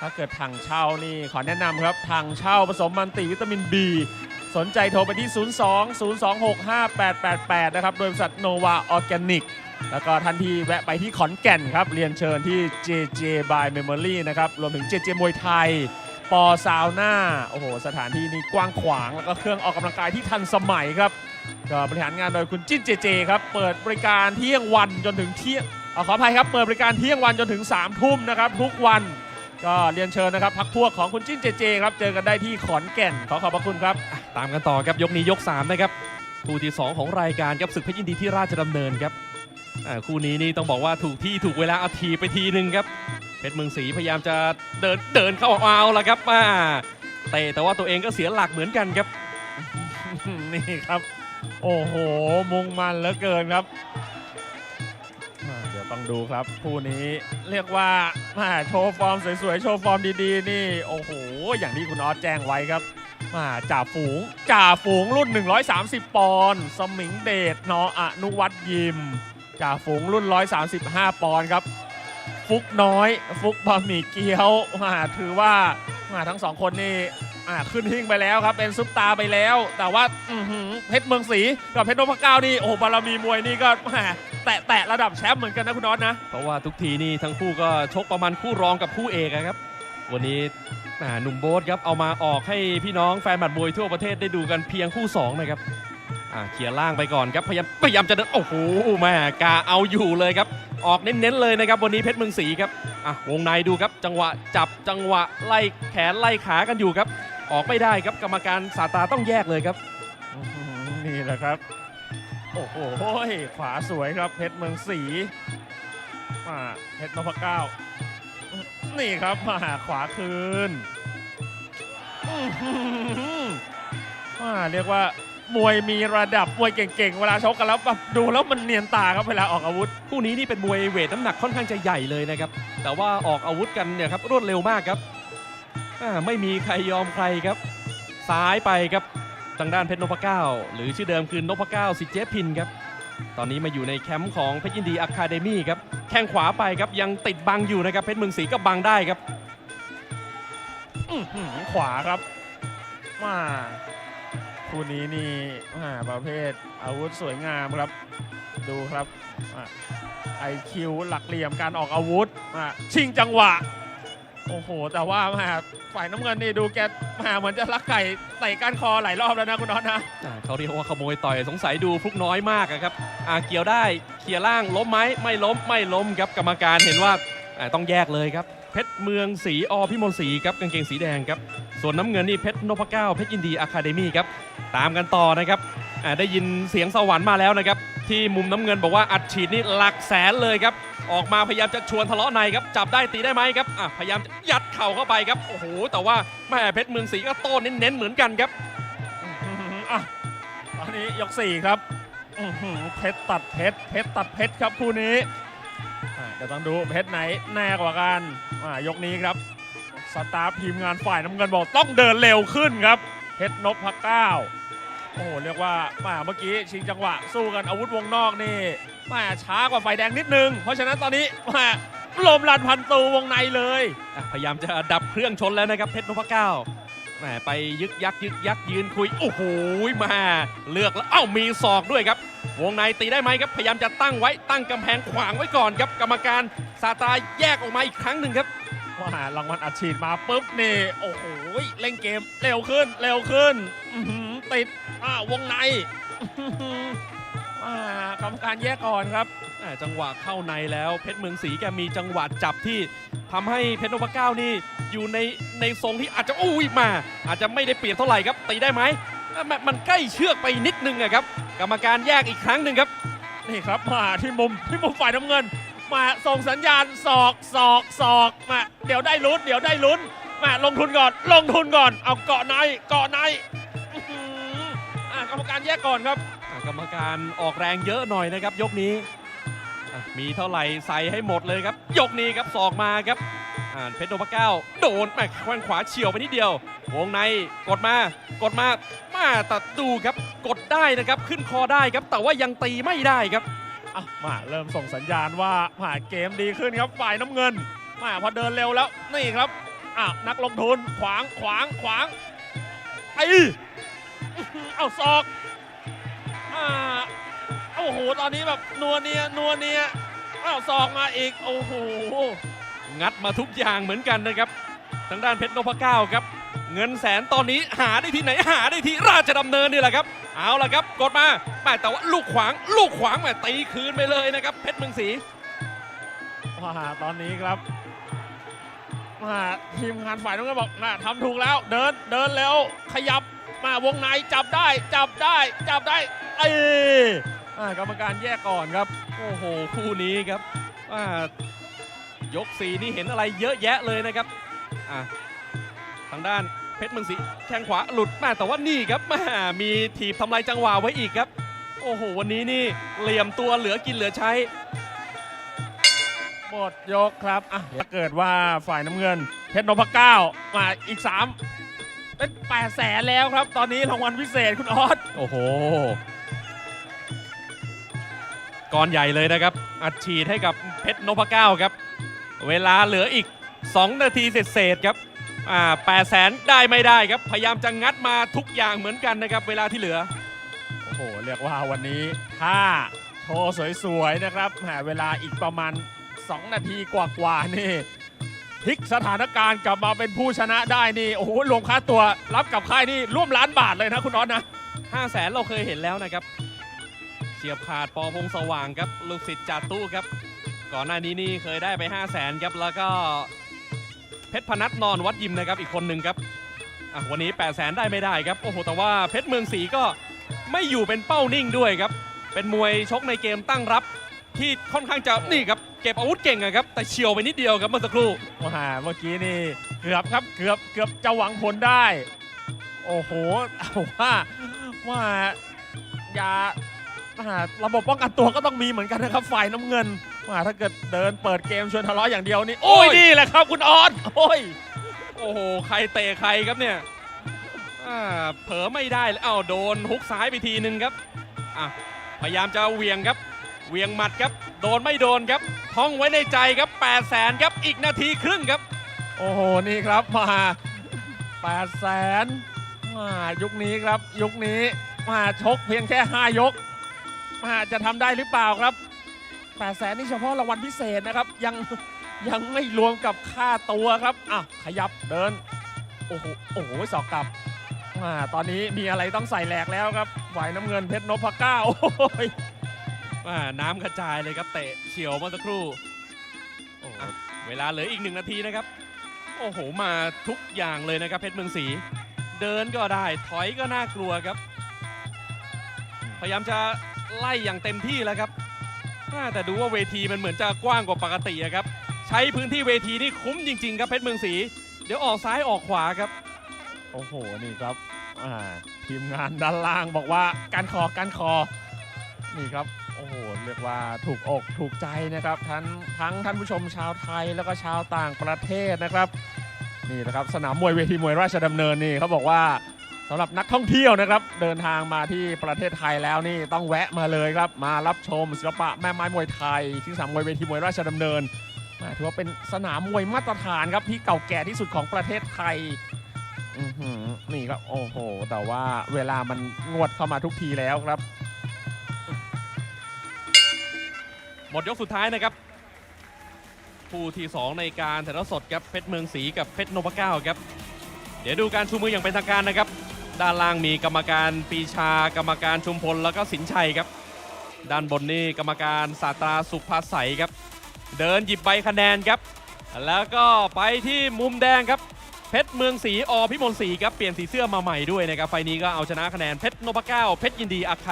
ถ้าเกิดถังเช่านี่ขอแนะนำครับถังเช่าผสมมันติวิตามิน B สนใจโทรไปที่ 02 026 5888 นะครับ โดยบริษัทโนวาออร์แกนิก แล้วก็ทันทีแวะไปที่ขอนแก่นครับ เรียนเชิญที่ JJ by Memory นะครับ รวมถึง JJ มวยไทย ปอซาวน่า โอ้โห สถานที่นี้กว้างขวาง แล้วก็เครื่องออกกำลังกายที่ทันสมัยครับก็บริหารงานโดยคุณจิ้นเจเจครับ เปิดบริการเที่ยงวันจนถึงเที่ยงขออภัยครับ เปิดบริการเที่ยงวันจนถึง3ามทุ่มนะครับทุกวัน ก็เรียนเชิญนะครับพักพวกของคุณจิ้นเจเจครับเจอกันได้ที่ขอนแก่นขอขอบพระคุณครับ ตามกันต่อครับยกนี้ยก 3 นะครับคู่ที่ 2 ของรายการครับศึกเพชรยินดีที่ราชดำเนินครับอ่าคู่นี้นี่ต้องบอกว่าถูกที่ถูกเวลาเอาทีไปทีหนึ่งครับเพชรเมืองศรีพยายามจะเดินเดินเข้าเอาละครับมาเตะแต่ว่าตัวเองก็เสียหลักเหมือนกันครับนี่ครับ โอ้โหมุงมันเหลือเกินครับอ่าเดี๋ยว ต้องดูครับคู่นี้เรียกว่าม่โชว์ฟอร์มสวยๆ โชว์ฟอร์มดีๆ นี่ โอ้โห อย่างที่คุณออสแจ้งไว้ครับอ่าจ่าฝูงจ่าฝูงรุ่น 130 ปอนด์สมิงเดชนออนุวัตยิมจ่าฝูงรุ่น 135 ปอนด์ครับ ฟุกน้อย ฟุกบะหมี่เกี๊ยวอ่าถือว่าอ่าทั้งสองคนนี่ขึ้นหิ้งไปแล้วครับ เป็นซุปตาไปแล้ว แต่ว่าเพชรเมืองศรีกับเพชรนพเก้านี่โอ้บารมีมวยนี่ก็ แหมแตะแตะระดับแชมป์เหมือนกันนะคุณนอตนะ เพราะว่าทุกทีนี่ทั้งคู่ก็ชกประมาณคู่รองกับคู่เอกอะครับ วันนี้อ่าหนุ่มโบ๊ทครับเอามาออกให้พี่น้องแฟนหมัดมวยทั่วประเทศได้ดูกันเพียงคู่สองนะครับอ่าเขี่ยล่างไปก่อนครับพยายามพยายามจะเดินโอ้โหแม่กาเอาอยู่เลยครับ ออกเน้นๆเลยนะครับวันนี้เพชรเมืองศรีครับอะวงในดูครับจังหวะจับจังหวะไล่แขนไล่ขากันอยู่ครับ ออกไม่ได้ครับกรรมการสาตาต้องแยกเลยครับอื้อหือนี่แหละครับ โอ้โหขวาสวยครับเพชรเมืองศรีอ่าเพชรนพเก้า นี่ครับมาขวาคืนอ่าเรียกว่ามวยมีระดับมวยเก่งๆ เวลาชกกันแล้วแบบดูแล้วมันเนียนตาครับเวลาออกอาวุธคู่นี้นี่เป็นมวยเวทน้ำหนักค่อนข้างจะใหญ่เลยนะครับ แต่ว่าออกอาวุธกันเนี่ยครับรวดเร็วมากครับอ่าไม่มีใครยอมใครครับ ซ้ายไปครับ ทางด้านเพชรนพเก้าหรือชื่อเดิมคือนพเก้าสิเจพินครับตอนนี้มาอยู่ในแคมป์ของเพชรยินดีอะคาเดมี่ครับแข้งขวาไปครับยังติดบังอยู่นะครับเพชรเมืองศรีก็บังได้ครับขวาครับมาคู่นี้นี่อ่าประเภทอาวุธสวยงามครับ ดูครับไอคิวหลักเหลี่ยมการออกอาวุธชิงจังหวะ โอ้โห แต่ว่ามาฝ่ายน้ำเงินนี่ดูแกมาเหมือนจะลักไก่ไต่ก้านคอหลายรอบแล้วนะคุณน็อตนะอ่าเขาเรียกว่าขโมยต่อยสงสัยดูฟลุกน้อยมากอะครับอ่าเกี่ยวได้เขี่ยล่างล้มไหมไม่ล้มไม่ล้มครับกรรมการเห็นว่าอ่าต้องแยกเลยครับเพชรเมืองศรีอพิมลศรีครับกางเกงสีแดงครับส่วนน้ำเงินนี่เพชรนพเก้าเพชรยินดีอะคาเดมี่ครับตามกันต่อนะครับอ่าได้ยินเสียงสวรรค์มาแล้วนะครับที่มุมน้ำเงินบอกว่าอัดฉีดนี่หลักแสนเลยครับ ออกมาพยายามจะชวนทะเลาะในครับจับได้ตีได้ไหมครับอะพยายามจะยัดเข่าเข้าไปครับโอ้โหแต่ว่าแม่เพชรเมืองศรีก็โต้เน้นๆเหมือนกันครับอะตอนนี้ยกสี่ครับเพชรตัดเพชรเพชรตัดเพชรครับคู่นี้อะเดี๋ยวต้องดูเพชรไหนแน่กว่ากันอะยกนี้ครับสตาฟทีมงานฝ่ายน้ำเงินบอกต้องเดินเร็วขึ้นครับเพชรนพเก้า โอ้โหเรียกว่าแมาเมื่อกี้ชิงจังหวะสู้กันอาวุธวงนอกนี่แมาช้ากว่าไฟแดงนิดนึง เพราะฉะนั้นตอนนี้แมาลมลันพันตูวงในเลย อะพยายามจะดับเครื่องชนแล้วนะครับเพชรนพเก้าแหมไปยึกยักยึกยักยืนคุยโอ้โหมาเลือกแล้วเอ้ามีศอกด้วยครับ วงในตีได้ไหมครับ พยายามจะตั้งไว้ตั้งกำแพงขวางไว้ก่อนครับกรรมการซาตาแยกออกมาอีกครั้งหนึ่งครับ ว่ารางวัลอัดฉีดมาปุ๊บนี่ โอ้โหเล่นเกมเร็วขึ้นเร็วขึ้นอื้อหือติด อ่าวงในอื้อหืออ่ากรรมการแยกก่อนครับแหม่จังหวะเข้าในแล้วเพชรเมืองศรีแกมีจังหวะจับที่ทำให้เพชรนพเก้านี่อยู่ในในทรงที่อาจจะอุ้ยมา อาจจะไม่ได้เปรียบเท่าไหร่ครับตีได้ไหมอะแม่มันใกล้เชือกไปนิดนึงอะครับ กรรมการแยกอีกครั้งหนึ่งครับ นี่ครับมาที่มุมที่มุมฝ่ายน้ำเงิน มาส่งสัญญาณศอกศอกศอกมาเดี๋ยวได้ลุ้นเดี๋ยวได้ลุ้นมาลงทุนก่อนลงทุนก่อน เอาเกาะในเกาะในอื้อหืออ่า กรรมการแยกก่อนครับอะกรรมการออกแรงเยอะหน่อยนะครับ ยกนี้อะมีเท่าไหร่ใส่ให้หมดเลยครับ ยกนี้ครับศอกมาครับอ่าเพชรโดปะเก้าโดนแม่แข้งขวาเฉียวไปนิดเดียว วงในกดมากดมามาตัดดูครับ กดได้นะครับ ขึ้นคอได้ครับ แต่ว่ายังตีไม่ได้ครับอะมาเริ่มส่งสัญญาณว่าผ่าเกมดีขึ้นครับฝ่ายน้ำเงินมาพอเดินเร็วแล้วนี่ครับอะนักลงทุนขวางขวางขวางไอ้ เอาศอกอ่าโอ้โห ตอนนี้แบบนัวเนียนัวเนียอ้าวศอกมาอีก โอ้โห งัดมาทุกอย่างเหมือนกันนะครับ ทางด้านเพชรนพเก้าครับ เงินแสนตอนนี้หาได้ที่ไหนหาได้ที่ราชดำเนินนี่แหละครับ เอาละครับ กดมาแม่แต่ว่าลูกขวาง ลูกขวางแม่ตีคืนไปเลยนะครับ เพชรเมืองศรีว่าตอนนี้ครับมาทีมงานฝ่ายน้ำเงินบอกน่ะทำถูกแล้ว เดินเดินเร็วขยับ มาวงในจับได้จับได้จับได้เอ้ยอ่ากรรมการแยกก่อนครับ โอ้โหคู่นี้ครับว่ายกสีนี่เห็นอะไรเยอะแยะเลยนะครับอะทางด้านเพชรเมืองศรีแข้งขวาหลุดแม่แต่ว่านี่ครับม,มีถีบทำลายจังหวะไว้อีกครับ โอ้โหวันนี้นี่เหลี่ยมตัวเหลือกินเหลือใช้หมดยกครับอะถ้าเกิดว่าฝ่ายน้ำเงินเพชรนพเก้ามาอีก 3 เป็น8ปดแสนแล้วครับ ตอนนี้รางวัลพิเศษคุณออสโอ้โหก้อนใหญ่เลยนะครับ อัดฉีดให้กับเพชรนพเก้าครับ เวลาเหลืออีก 2 นาทีเศษๆครับอ่าแปดแสนได้ไม่ได้ครับ พยายามจะงัดมาทุกอย่างเหมือนกันนะครับ เวลาที่เหลือ โอ้โห เรียกว่าวันนี้ถ้าโชว์สวยๆนะครับแหมเวลาอีกประมาณ 2 นาทีกว่าๆนี่ พลิกสถานการณ์กลับมาเป็นผู้ชนะได้นี่โอ้โหรวมค่าตัวรับกับค่ายนี่ร่วมล้านบาทเลยนะคุณออสนะ5 0 0แสนเราเคยเห็นแล้วนะครับเฉียบขาดปอพงสว่างครับลูกศิษย์จาตู้ครับ ก่อนหน้านี้นี่เคยได้ไป 5 0 0แสนครับแล้วก็เพชรพนัทนอนวัดยิมนะครับอีกคนหนึ่งครับอะวันนี้ 8 0 0แสนได้ไม่ได้ครับโอ้โหแต่ว่าเพชรเมืองศรีก็ไม่อยู่เป็นเป้านิ่งด้วยครับ เป็นมวยชกในเกมตั้งรับที่ค่อนข้างจะนี่ครับ เก็บอาวุธเก่งอะครับ แต่เฉียวไปนิดเดียวครับเมื่อสักครู่ว่าเมื่อกี้นี่เกือบครับเกือบเกือบจะหวังผลได้ โอ้โหเอาว่าว่าอย่าอ่าระบบป้องกันตัวก็ต้องมีเหมือนกันนะครับฝ่ายน้ำเงินว่าถ้าเกิดเดินเปิดเกมชวนทะเลาะอย่างเดียวนี่โอ้ยโอ้ยนี่แหละครับคุณออสโอ้ยโอ้โหใครเตะใครครับเนี่ยอ่าเผลอไม่ได้เลยเอ้าโดนฮุกซ้ายไปทีนึงครับอะพยายามจะเหวียงครับเหวียงหมัดครับ โดนไม่โดนครับท่องไว้ในใจครับ8 0 0แสนครับอีกนาทีครึ่งครับ โอ้โห นี่ครับมา8แสนมายุคนี้ครับ ยุคนี้มาชกเพียงแค่ 5 ยกมาจะทำได้หรือเปล่าครับ8แสนนี่เฉพาะรางวัลพิเศษนะครับ ยังยังไม่รวมกับค่าตัวครับอะขยับเดิน โอ้โหโอ้โหสอกกลับมาตอนนี้มีอะไรต้องใส่แหลกแล้วครับฝ่ายน้ำเงินเพชรนพเก้าโอ้ย อ่าน้ำกระจายเลยครับเตะเฉียวเมื่อสักครู่โอ้โหอะเวลาเหลืออีกหนึ่งนาทีนะครับ โอ้โหมาทุกอย่างเลยนะครับเพชรเมืองศรีเดินก็ได้ถอยก็น่ากลัวครับ พยายามจะไล่อย่างเต็มที่แล้วครับอ่าแต่ดูว่าเวทีมันเหมือนจะกว้างกว่าปกติอะครับ ใช้พื้นที่เวทีนี่คุ้มจริงๆครับเพชรเมืองศรีเดี๋ยวออกซ้ายออกขวาครับ โอ้โหนี่ครับอ่าทีมงานด้านล่างบอกว่าการคอการคอ นี่ครับโอ้โหเรียกว่าถูกอกถูกใจนะครับทั้งทั้งท่านผู้ชมชาวไทยแล้วก็ชาวต่างประเทศนะครับนี่นะครับสนามมวยเวทีมวยราชดำเนินนี่เขาบอกว่าสำหรับนักท่องเที่ยวนะครับ เดินทางมาที่ประเทศไทยแล้วนี่ต้องแวะมาเลยครับ มารับชมศิลปะแม่ไม้มวยไทยที่สนามมวยเวทีมวยราชดำเนินอ่าถือว่าเป็นสนามมวยมาตรฐานครับที่เก่าแก่ที่สุดของประเทศไทยนี่ครับโอ้โห แต่ว่าเวลามันงวดเข้ามาทุกทีแล้วครับ หมดยกสุดท้ายนะครับคู่ที่ 2 ในการถ่ายทอดสดครับเพชรเมืองศรีกับเพชรนพเก้าครับ เดี๋ยวดูการชูมืออย่างเป็นทางการนะครับ ด้านล่างมีกรรมการปีชา กรรมการชุมพลแล้วก็สินชัยครับ ด้านบนนี่กรรมการศาตราสุภาใสครับ เดินหยิบใบคะแนนครับ แล้วก็ไปที่มุมแดงครับเพชรเมืองศรีอพิมลศรีครับเปลี่ยนสีเสื้อมาใหม่ด้วยนะครับไฟนี้ก็เอาชนะคะแนนเพชรนพเก้าเพชรยินดีอาคา